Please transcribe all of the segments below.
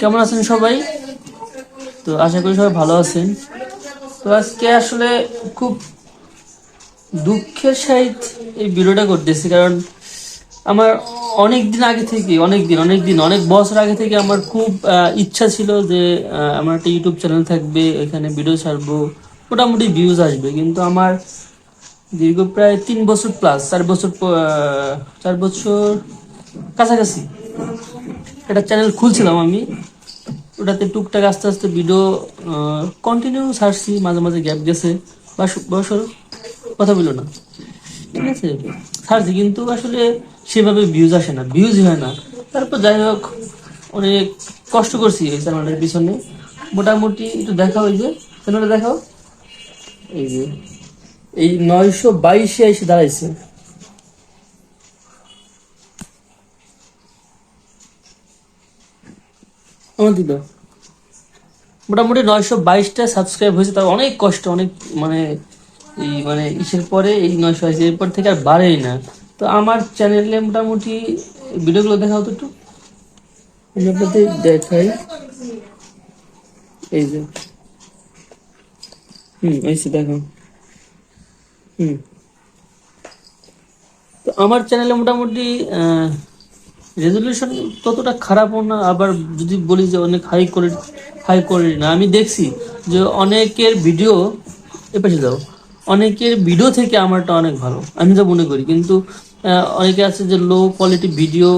কেমন আছেন সবাই? তো আশা করি সবাই ভালো আছেন। তো আজকে আসলে খুব দুঃখের সহিত এই ভিডিওটা করতেছি, কারণ আমার অনেক দিন আগে থেকে অনেক দিন অনেক দিন অনেক বছর আগে থেকে আমার খুব ইচ্ছা ছিল যে আমার একটা ইউটিউব চ্যানেল থাকবে, এখানে ভিডিও ছাড়বো, মোটামুটি ভিউজ আসবে। কিন্তু আমার দীর্ঘ প্রায় তিন বছর প্লাস চার বছর চার বছর কাছাকাছি একটা চ্যানেল খুলছিলাম আমি। ওটাতে টুকটাক আস্তে আস্তে ভিডিও কন্টিনিউ ছাড়ছি মাঝে মাঝে গ্যাপ গেছে। বা বছর কথা বলল না। ঠিক আছে ছাড়ছি কিন্তু আসলে সেভাবে ভিউজ আসে না ভিউজ হয় না। তারপর যাই হোক, অনেক কষ্ট করছি এই চ্যানেলটার পিছনে। মোটামুটি একটু দেখা এই যে চ্যানেলটা দেখাও এই যে, এই নয়শো বাইশে এসে দাঁড়াইছে। আমার দিল। মোটামুটি নয়শো বাইশটা সাবস্ক্রাইব হয়েছে তার অনেক কষ্ট অনেক মানে এই মানে ইসের পরে এই নয়শো বাইশ এরপর থেকে আর বাড়েই না। তো আমার চ্যানেলে মোটামুটি ভিডিওগুলো দেখাও তো একটু। আমি আপনাদের দেখাই। এই যে। হুম এই যে দেখো। হুম। তো আমার চ্যানেলে মোটামুটি রেজলিউশন ততটা খারাপও না আবার যদি বলি যে অনেক হাই কোয়ালিটি হাই কোয়ালিটি না, আমি দেখছি যে অনেকের ভিডিও এ পাশে যাও অনেকের ভিডিও থেকে আমারটা অনেক ভালো, আমি যা মনে করি কিন্তু অনেকে আছে যে লো কোয়ালিটি ভিডিও।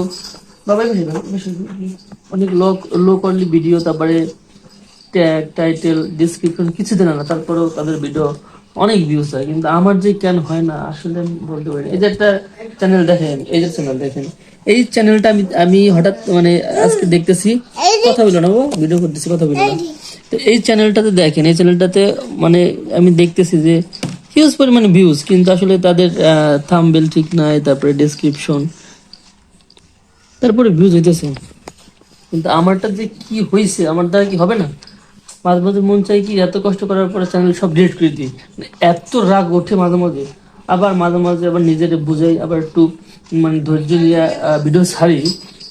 অনেক লো লো কোয়ালিটি ভিডিও তারপরে ট্যাগ টাইটেল ডিসক্রিপশন কিছু দেয় না, তারপরেও তাদের ভিডিও অনেক ভিউজ হয়, কিন্তু আমার যে কেন হয় না, আসলে আমি বলতে পারি এই যে একটা চ্যানেল দেখেন, এই যে চ্যানেল দেখেন, এই চ্যানেলটা আমি আমি হঠাৎ মানে আজকে দেখতেছি, কথা বলো না ভিডিও করতেছি, কথা বলো না। তো এই চ্যানেলটাতে দেখেন, এই চ্যানেলটাতে মানে আমি দেখতেছি যে হিউজ পরিমাণে ভিউজ কিন্তু আসলে তাদের থাম্বেল ঠিক নাই, তারপরে ডেসক্রিপশন তারপরে ভিউজ হইতেছে। কিন্তু আমারটা যে কি হয়েছে আমার দ্বারা কি হবে না? মাঝে মাঝে মন চাই কি এত কষ্ট করার পরে চ্যানেল সব ডিলিট করে দিই। এত রাগ ওঠে মাঝে মাঝে। আবার মাঝে মাঝে আবার নিজের বুঝাই, আবার একটু মানে ধৈর্য নিয়ে ভিডিও ছাড়ি।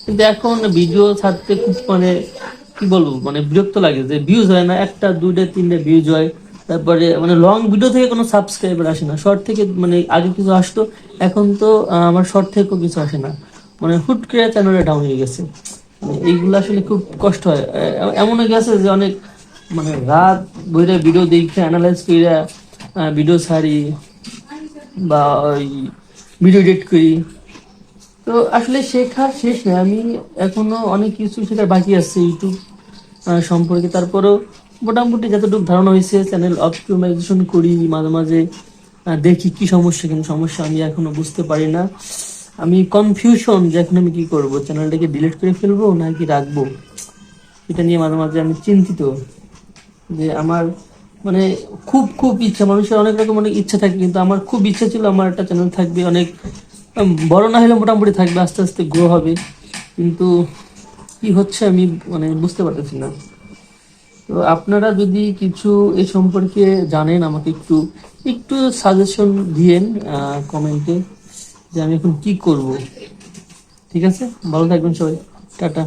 কিন্তু এখন ভিডিও ছাড়তে খুব মানে কি বলব মানে বিরক্ত লাগে যে ভিউজ হয় না, একটা, দুইটা, তিনটা ভিউজ হয়। তারপরে মানে লং ভিডিও থেকে কোনো সাবস্ক্রাইবার আসে না। শর্ট থেকে মানে আগে কিছু আসতো, এখন তো আমার শর্ট থেকেও কিছু আসে না। মানে হুট করে চ্যানেলটা ডাউন হয়ে গেছে। মানে এইগুলো আসলে খুব কষ্ট হয়। এ- এমন গেছে যে অনেক মানে রাত বইরা ভিডিও দেখে অ্যানালাইজ কইরা ভিডিও ছাড়ি বা ওই ভিডিও এডিট করি। তো আসলে শেখার শেষ নেই আমি এখনও অনেক কিছু শেখার বাকি আছে ইউটিউব সম্পর্কে। তারপরেও মোটামুটি যতটুকু ধারণা হয়েছে চ্যানেল অপটিমাইজেশন করি মাঝে মাঝে দেখি কি সমস্যা কিন্তু সমস্যা আমি এখনও বুঝতে পারি না। আমি কনফিউশন যে এখন আমি কি করব? চ্যানেলটাকে ডিলিট করে ফেলব নাকি রাখব? এটা নিয়ে মাঝে মাঝে আমি চিন্তিত। যে আমার মানে খুব খুব ইচ্ছা, মানুষের অনেক রকম অনেক ইচ্ছা থাকে, কিন্তু আমার খুব ইচ্ছা ছিল আমার একটা চ্যানেল থাকবে, অনেক বড় না হলে মোটামুটি থাকবে, আস্তে আস্তে গ্রো হবে। কিন্তু কি হচ্ছে আমি মানে বুঝতে পারতেছি না। তো আপনারা যদি কিছু এ সম্পর্কে জানেন, আমাকে একটু একটু সাজেশন দিয়েন কমেন্টে যে আমি এখন কি করব। ঠিক আছে? ভালো থাকবেন সবাই। টাটা।